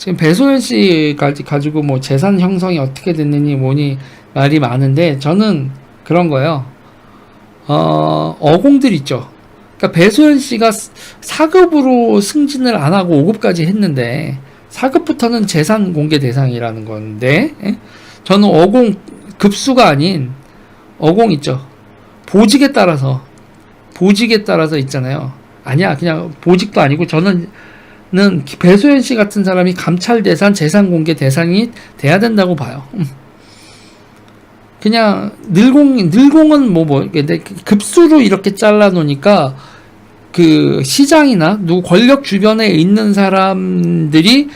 지금 배소연 씨까지 가지고 뭐 재산 형성이 어떻게 됐느니 뭐니 말이 많은데 저는 그런 거예요. 어, 어공들 있죠. 그러니까 배소연 씨가 4급으로 승진을 안 하고 5급까지 했는데 4급부터는 재산 공개 대상이라는 건데 예? 저는 어공 급수가 아닌 어공 있죠. 보직에 따라서 보직에 따라서 있잖아요. 아니야 그냥 보직도 아니고 저는 는 배소연 씨 같은 사람이 감찰 대상, 재산 공개 대상이 돼야 된다고 봐요. 음. 그냥 늘공 늘공은 뭐 뭐 급수로 이렇게 잘라 놓으니까 그 시장이나 누구 권력 주변에 있는 사람들이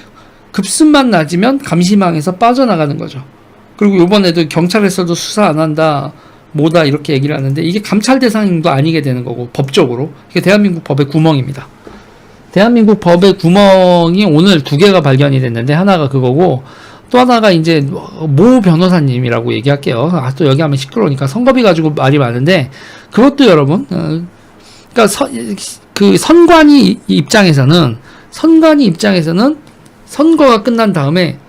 급수만 낮으면 감시망에서 빠져나가는 거죠. 그리고 이번에도 경찰에서도 수사 안 한다. 뭐다 이렇게 얘기를 하는데 이게 감찰 대상도 아니게 되는 거고 법적으로 이게 대한민국 법의 구멍입니다. 대한민국 법의 구멍이 오늘 두 개가 발견이 됐는데 하나가 그거고 또 하나가 이제 모 변호사님이라고 얘기할게요. 아, 또 여기 하면 시끄러우니까 선거비 가지고 말이 많은데 그것도 여러분, 어, 그러니까 선, 그 선관위 입장에서는 선관위 입장에서는 선거가 끝난 다음에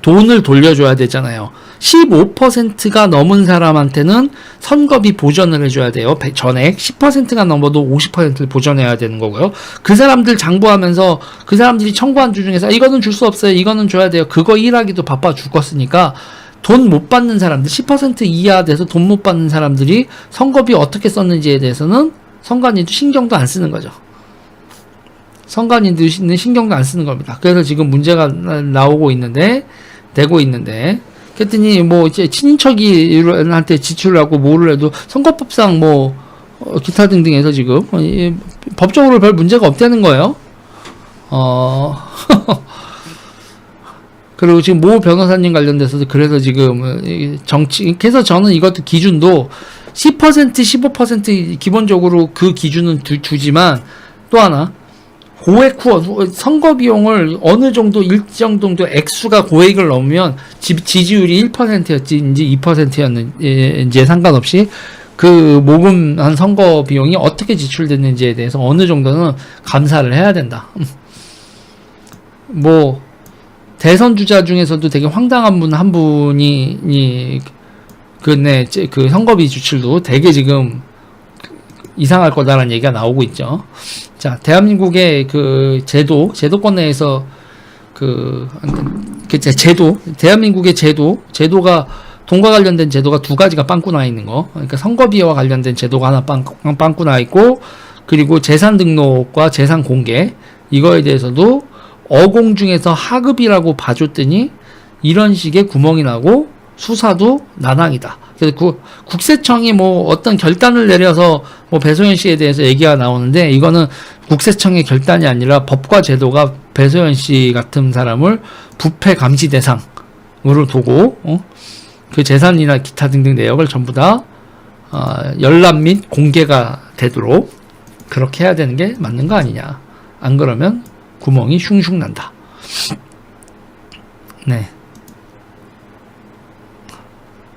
돈을 돌려줘야 되잖아요. 15%가 넘은 사람한테는 선거비 보전을 해줘야 돼요. 배- 전액 10%가 넘어도 50%를 보전해야 되는 거고요. 그 사람들 장부하면서 그 사람들이 청구한 주 중에서 이거는 줄 수 없어요. 이거는 줘야 돼요. 그거 일하기도 바빠 죽겠으니까 돈 못 받는 사람들 10% 이하 돼서 돈 못 받는 사람들이 선거비 어떻게 썼는지에 대해서는 선관위도 신경도 안 쓰는 거죠. 선관위는 신경도 안 쓰는 겁니다. 그래서 지금 문제가 나- 나오고 있는데 되고 있는데 그랬더니 뭐 이제 친인척이한테 지출을 하고 뭐를 해도 선거법상 뭐 어, 기타 등등해서 지금 법적으로 별 문제가 없다는 거예요. 어 그리고 지금 모 변호사님 관련돼서도 그래서 지금 정치 그래서 저는 이것도 기준도 10% 15% 기본적으로 그 기준은 두, 두지만 또 하나 고액 후 선거 비용을 어느 정도 일정 정도 액수가 고액을 넘으면 지, 지지율이 1%였지 2%였는지 상관없이 그 모금한 선거 비용이 어떻게 지출됐는지에 대해서 어느 정도는 감사를 해야 된다. 뭐 대선 주자 중에서도 되게 황당한 분 한 분이 이, 그 네 그 선거비 지출도 되게 지금 이상할 거다라는 얘기가 나오고 있죠. 자, 대한민국의 그 제도, 제도권 내에서 그, 그 제- 제도, 대한민국의 제도, 제도가 돈과 관련된 제도가 두 가지가 빵꾸 나 있는 거. 그러니까 선거비와 관련된 제도가 하나 빵, 빵- 빵꾸 나 있고, 그리고 재산 등록과 재산 공개, 이거에 대해서도 어공 중에서 하급이라고 봐줬더니 이런 식의 구멍이 나고 수사도 난항이다. 그래서 구, 국세청이 뭐 어떤 결단을 내려서 뭐 배소연 씨에 대해서 얘기가 나오는데 이거는 국세청의 결단이 아니라 법과 제도가 배소연 씨 같은 사람을 부패 감시 대상으로 두고 어? 그 재산이나 기타 등등 내역을 전부 다 어, 열람 및 공개가 되도록 그렇게 해야 되는 게 맞는 거 아니냐. 안 그러면 구멍이 슝슝 난다. 네.